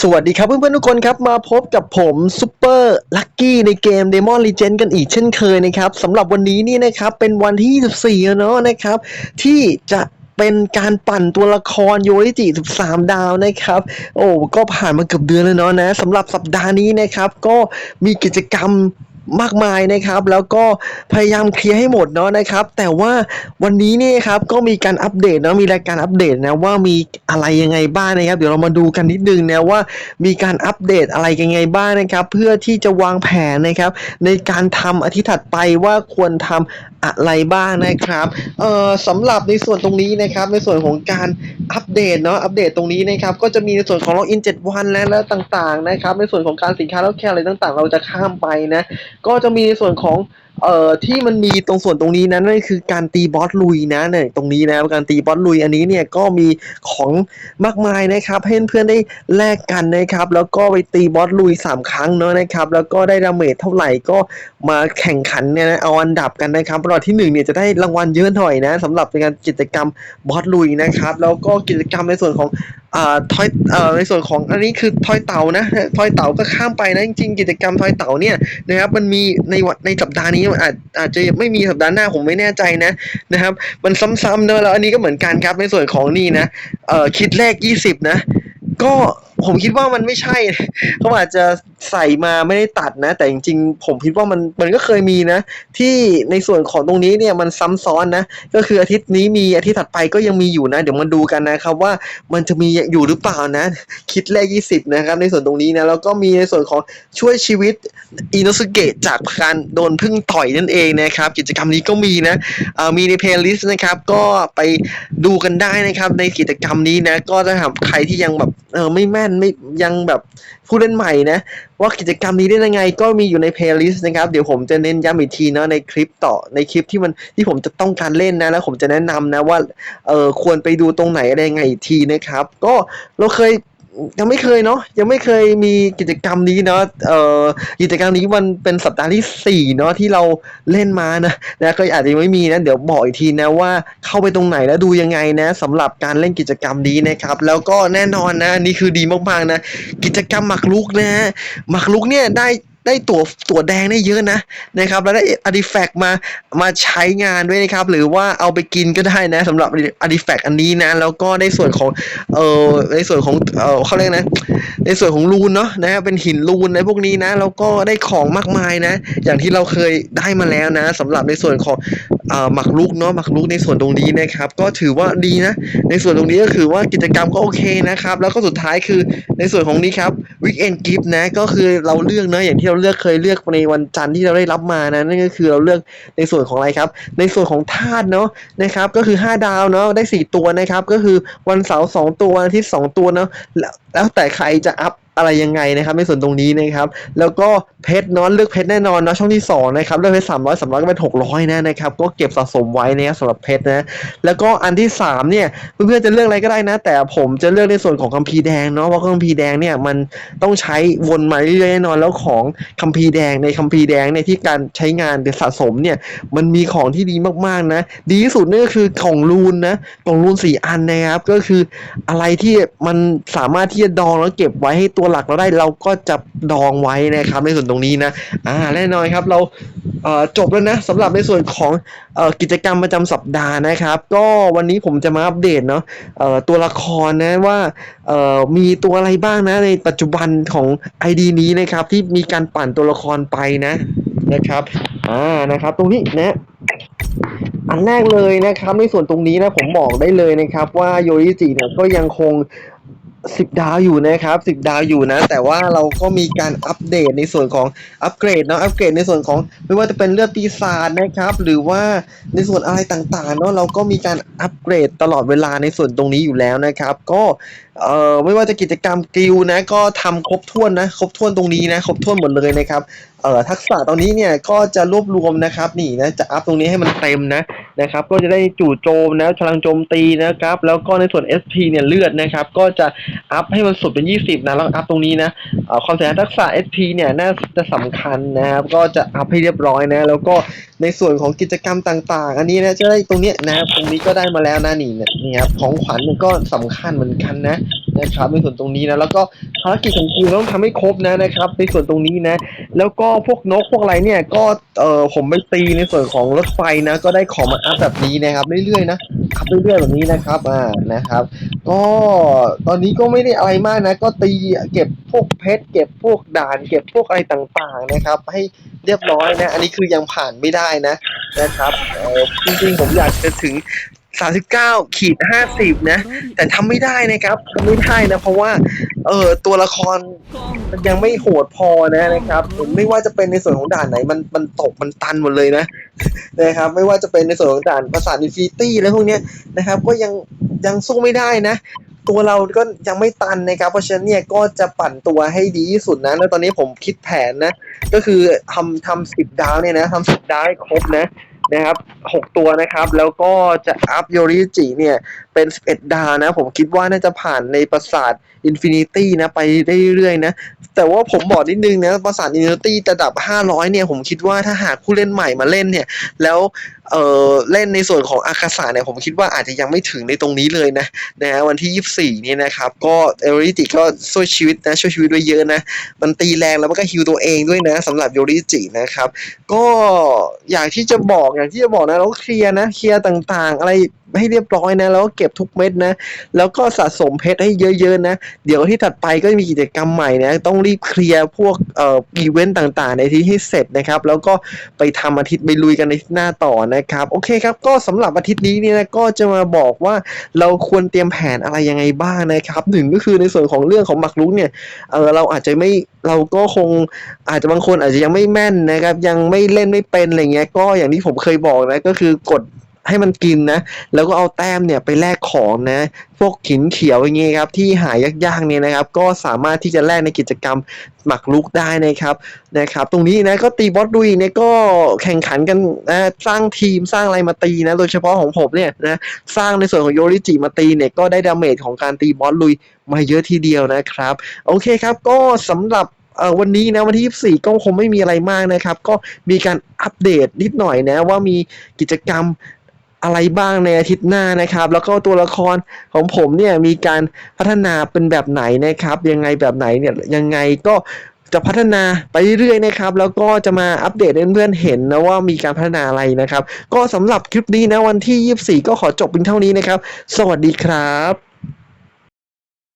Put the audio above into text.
สวัสดีครับเพื่อนๆทุกคนครับ มาพบกับผมซูเปอร์ลักกี้ในเกม Demon Legend กันอีกเช่นเคยนะครับสำหรับวันนี้นี่นะครับเป็นวันที่ 24 เนาะนะครับ ที่จะเป็นการปั่นตัวละครโยริจิ 13 ดาวนะครับ โอ้ก็ผ่านมาเกือบเดือนแล้วเนาะนะสำหรับสัปดาห์นี้นะครับ ก็มีกิจกรรม มากมายนะครับ แล้วก็พยายามเคลียร์ให้หมดเนาะนะครับ แต่ว่าวันนี้เนี่ยครับก็มีการอัปเดตเนาะมีรายการอัปเดตนะว่ามีอะไรยังไงบ้างนะครับ เดี๋ยวเรามาดูกันนิดนึงนะว่ามีการอัปเดตอะไรยังไงบ้างนะครับ เพื่อที่จะวางแผนนะครับ ในการทำอาทิตย์ถัดไปว่าควรทำอะไรบ้างนะครับเอ่อสำหรับในส่วนตรงนี้นะครับ ในส่วนของการอัปเดตเนาะอัปเดตตรงนี้นะครับก็จะมีในส่วนของล็อกอิน7วันและแล้วต่างๆนะครับ ในส่วนของการสินค้าแล้วแค่อะไรต่างๆ เราจะข้ามไปนะก็จะมีในส่วนของเอ่อที่มันมีตรงส่วนตรงนี้นะนั่นคือการตีบอสลุยนะเนี่ยตรงนี้นะการตีบอสลุยอันนี้เนี่ยก็มีของมากมายนะครับให้เพื่อนๆได้แลกกันนะครับ แล้วก็ไปตีบอสลุย 3 ครั้งเนาะนะครับ แล้วก็ได้ดาเมจเท่าไหร่ก็มาแข่งขันเนี่ยนะเอาอันดับกันนะครับรอบที่หนึ่งเนี่ยจะได้รางวัลเยอะหน่อยนะสำหรับในการกิจกรรมบอสลุยนะครับ แล้วก็กิจกรรมในส่วนของ อ่าทอยเอ่อในส่วนของอันนี้คือทอยเต่านะทอยเต่าก็ข้ามไปนะจริงๆกิจกรรมทอยเต่าเนี่ยนะครับมันมีในวันในสัปดาห์นี้อาจอาจจะไม่มีสัปดาห์หน้าผมไม่แน่ใจนะนะครับมันซ้ำๆเนอะแล้วอันนี้ก็เหมือนกันครับในส่วนของนี่นะเอ่อคิดแรก20นะก็ผมคิดว่ามันไม่ใช่เขาอาจจะ ใส่มาไม่ได้ตัดนะ แต่จริงๆ ผมคิดว่ามันมันก็เคยมีนะ ที่ในส่วนของตรงนี้เนี่ยมันซ้ำซ้อนนะ ก็คืออาทิตย์นี้มีอาทิตย์ถัดไปก็ยังมีอยู่นะ เดี๋ยวมาดูกันนะครับว่ามันจะมีอยู่หรือเปล่านะ คิดแรก 20 นะครับ ในส่วนตรงนี้นะแล้วก็มีในส่วนของช่วยชีวิตอินโนสุเกะจากการโดนพึ่งต่อยนั่นเองนะครับ กิจกรรมนี้ก็มีนะเอ่อมีในเพลย์ลิสต์นะครับ ก็ไปดูกันได้นะครับในกิจกรรมนี้นะก็ถ้าหาใครที่ยังแบบเออไม่แม่นไม่ยังแบบผู้เล่นใหม่นะ ว่ากิจกรรมนี้ได้ยังไงก็มีอยู่ในเพลย์ลิสต์นะครับ เดี๋ยวผมจะเน้นย้ำอีกทีเนาะในคลิปต่อในคลิปที่มันที่ผมจะต้องการเล่นนะ แล้วผมจะแนะนำนะว่าเออควรไปดูตรงไหนอะไรยังไงอีกทีนะครับ ก็เราเคย ยังไม่เคยเนาะยังไม่เคยมีกิจกรรมนี้เนาะเอ่อกิจกรรมนี้มันเป็นสัปดาห์ที่สี่เนาะที่เราเล่นมานะนะก็อาจจะไม่มีนะเดี๋ยวบอกอีกทีนะว่าเข้าไปตรงไหนแล้วดูยังไงนะสำหรับการเล่นกิจกรรมนี้นะครับ แล้วก็แน่นอนนะนี่คือดีมากๆนะ กิจกรรมหมักลุกนะฮะหมักลุกเนี่ยได้ ได้ตัวตัวแดงได้เยอะนะนะครับแล้วได้อาร์ติแฟกต์มามาใช้งานด้วยนะครับ หรือว่าเอาไปกินก็ได้นะสำหรับอาร์ติแฟกต์อันนี้นะ แล้วก็ในส่วนของเอ่อในส่วนของเอ่อเขาเรียกนะ ในส่วนของรูนเนาะนะครับเป็นหินรูนในพวกนี้นะแล้วก็ได้ของมากมายนะ อย่างที่เราเคยได้มาแล้วนะสำหรับในส่วนของหมักลุกเนาะหมักลุกในส่วนตรงนี้นะครับ ก็ถือว่าดีนะ ในส่วนตรงนี้ก็คือว่ากิจกรรมก็โอเคนะครับ แล้วก็สุดท้ายคือในส่วนของนี้ครับ Weekend Gift นะก็คือเราเลือกเนาะอย่างที่เราเลือกเคยเลือกในวันจันทร์ที่เราได้รับมานะนั่นก็คือเราเลือกในส่วนของอะไรครับ ในส่วนของธาตุเนาะนะครับ ก็คือ 5 ดาวเนาะได้ 4 ตัวนะครับ ก็คือวันเสาร์2ตัววันอาทิตย์2ตัวเนาะแล้วแต่ใครจะอัพ อะไรยังไงนะครับในส่วนตรงนี้นะครับ แล้วก็เพชรเนาะเลือกเพชรแน่นอนนะช่องที่สองนะครับเลือกเพชรสามร้อยสามร้อยก็เป็นหกร้อยนะนะครับก็เก็บสะสมไว้นะครับสำหรับเพชรนะแล้วก็อันที่สามเนี่ยเพื่อนๆจะเลือกอะไรก็ได้นะ แต่ผมจะเลือกในส่วนของคัมภีร์แดงเนาะเพราะคัมภีร์แดงเนี่ยมันต้องใช้วนมาเรื่อยๆแน่นอนแล้วของคัมภีร์แดงในคัมภีร์แดงเนี่ยที่การใช้งานหรือสะสมเนี่ยมันมีของที่ดีมากๆนะ ดีที่สุดนั่ก็คือกล่องรูนนะกล่องรูนสี่อันนะครับก็คืออะไรที่มันสามารถที่จะดองแล้วเก็บไว้ให้ตัวหลักเราได้เราก็จะดองไว้นะครับในส่วนตรงนี้นะอ่าแน่นอนครับเราเจบแล้วนะสำหรับในส่วนของอกิจกรรมประจำสัปดาห์นะครับ ก็วันนี้ผมจะมาอัปเดตเนาะตัวละครนะว่ามีตัวอะไรบ้างนะในปัจจุบันของ ID นี้นะครับที่มีการปั่นตัวละครไปนะนะครับอ่านะครับตรงนี้นะอันแรกเลยนะครับในส่วนตรงนี้นะผมบอกได้เลยนะครับว่าโยริจิเนี่ยก็ยังคง สิบดาวอยู่นะครับสิบดาวอยู่นะ แต่ว่าเราก็มีการอัปเดตในส่วนของอัปเกรดเนาะอัปเกรดในส่วนของไม่ว่าจะเป็นเลือดปีศาจนะครับ หรือว่าในส่วนอะไรต่างๆเนาะเราก็มีการอัปเกรดตลอดเวลาในส่วนตรงนี้อยู่แล้วนะครับ ก็เอ่อไม่ว่าจะกิจกรรมกิลด์นะก็ทำครบถ้วนนะครบถ้วนตรงนี้นะครบถ้วนหมดเลยนะครับเอ่อทักษะตอนนี้เนี่ยก็จะรวบรวมนะครับนี่นะจะอัพตรงนี้ให้มันเต็มนะ นะครับ ก็จะได้จู่โจมนะพลังโจมตีนะครับ แล้วก็ในส่วน SP เนี่ยเลือดนะครับ ก็จะอัพให้มันสุดเป็น 20 นะแล้วอัพตรงนี้นะความสามารถทักษะ SP เนี่ยน่าจะสำคัญนะครับ ก็จะอัพให้เรียบร้อยนะ แล้วก็ในส่วนของกิจกรรมต่าง ๆ อันนี้นะจะได้ตรงเนี้ยนะตรงนี้ก็ได้มาแล้วนะนี่เนี่ยนี่ครับของขวัญก็สำคัญเหมือนกันนะ นะครับ ในส่วนตรงนี้นะแล้วก็ภารกิจของคุณต้องทำให้ครบนะนะครับ ในส่วนตรงนี้นะ แล้วก็พวกนกพวกอะไรเนี่ย ก็เออผมไปตีในส่วนของรถไฟนะ ก็ได้ของมาอัพแบบนี้นะครับเรื่อยๆนะอัพเรื่อยๆแบบนี้นะครับอ่านะครับ ก็ตอนนี้ก็ไม่ได้อะไรมากนะ ก็ตีเก็บพวกเพชรเก็บพวกด่าน เก็บพวกอะไรต่างๆนะครับ ให้เรียบร้อยนะ อันนี้คือยังผ่านไม่ได้นะนะครับจริงๆผมอยากจะถึง 39ขีด50นะ แต่ทำไม่ได้นะครับทำไม่ได้นะ เพราะว่า เออตัวละครมันยังไม่โหดพอนะนะครับไม่ว่าจะเป็นในส่วนของด่านไหน มันมันตกมันตันหมดเลยนะนะครับ ไม่ว่าจะเป็นในส่วนของด่านประสาทอินฟินิตี้แล้วพวกเนี้ยนะครับ ก็ยังยังสู้ไม่ได้นะตัวเราก็ยังไม่ตันนะครับ เพราะฉะนั้นเนี่ยก็จะปั่นตัวให้ดีที่สุดนะแล้วตอนนี้ผมคิดแผนนะ ก็คือทำทำสิบดาวเนี่ยนะทำสิบดาวให้ครบนะ นะครับหกตัวนะครับ แล้วก็จะอัพโยริจิเนี่ยเป็นสิบเอ็ดดาวนะ ผมคิดว่าน่าจะผ่านในปราสาทอินฟินิตี้นะ ไปได้เรื่อยๆนะ แต่ว่าผมบอกนิดนึงนะ ปราสาทอินฟินิตี้ระดับ 500 เนี่ย ผมคิดว่าถ้าหากผู้เล่นใหม่มาเล่นเนี่ย แล้วเออเล่นในส่วนของอากาศาเนี่ย ผมคิดว่าอาจจะยังไม่ถึงในตรงนี้เลยนะนะฮะวันที่ 24 นี่นะครับ ก็เอริจิก็ช่วยชีวิตนะ ช่วยชีวิตไว้เยอะนะ มันตีแรงแล้วมันก็ฮิวตัวเองด้วยนะสำหรับโยริจินะครับ ก็อยากที่จะบอกอย่างที่จะบอกนะเราเคลียร์นะเคลียร์ต่างๆ อะไร ให้เรียบร้อยนะ แล้วก็เก็บทุกเม็ดนะ แล้วก็สะสมเพชรให้เยอะๆนะ เดี๋ยวที่ถัดไปก็มีกิจกรรมใหม่นะ ต้องรีบเคลียร์พวกเอ่ออีเวนต์ต่างๆ ในที่ให้เสร็จนะครับ แล้วก็ไปทำอาทิตย์ไปลุยกันในหน้าต่อนะครับ โอเคครับ ก็สำหรับอาทิตย์นี้เนี่ยนะก็จะมาบอกว่าเราควรเตรียมแผนอะไรยังไงบ้างนะครับหนึ่งก็คือในส่วนของเรื่องของหมักรุกเนี่ย เออเราอาจจะไม่เราก็คงอาจจะบางคนอาจจะยังไม่แม่นนะครับ ยังไม่เล่นไม่เป็นอะไรเงี้ย ก็อย่างที่ผมเคยบอกนะก็คือกด ให้มันกินนะ แล้วก็เอาแต้มเนี่ยไปแลกของนะ พวกหินเขียวอย่างเงี้ยครับที่หายยากๆเนี่ยนะครับ ก็สามารถที่จะแลกในกิจกรรมหมักลุกได้นะครับนะครับ ตรงนี้นะก็ตีบอสดุยเนี่ยก็แข่งขันกันนะสร้างทีมสร้างอะไรมาตีนะโดยเฉพาะของผมเนี่ยนะสร้างในส่วนของโยริจิมาตีเนี่ยก็ได้ดาเมจของการตีบอสลุยมาเยอะทีเดียวนะครับโอเคครับก็สำหรับวันนี้นะวันที่ 24 ก็คงไม่มีอะไรมากนะครับ ก็มีการอัปเดตนิดหน่อยนะว่ามีกิจกรรม อะไรบ้างในอาทิตย์หน้านะครับ แล้วก็ตัวละครของผมเนี่ยมีการพัฒนาเป็นแบบไหนนะครับ ยังไงแบบไหนเนี่ยยังไงก็จะพัฒนาไปเรื่อยๆนะครับ แล้วก็จะมาอัปเดตเพื่อนๆเห็นนะว่ามีการพัฒนาอะไรนะครับ ก็สำหรับคลิปนี้นะวันที่ 24 ก็ขอจบเพียงเท่านี้นะครับ สวัสดีครับ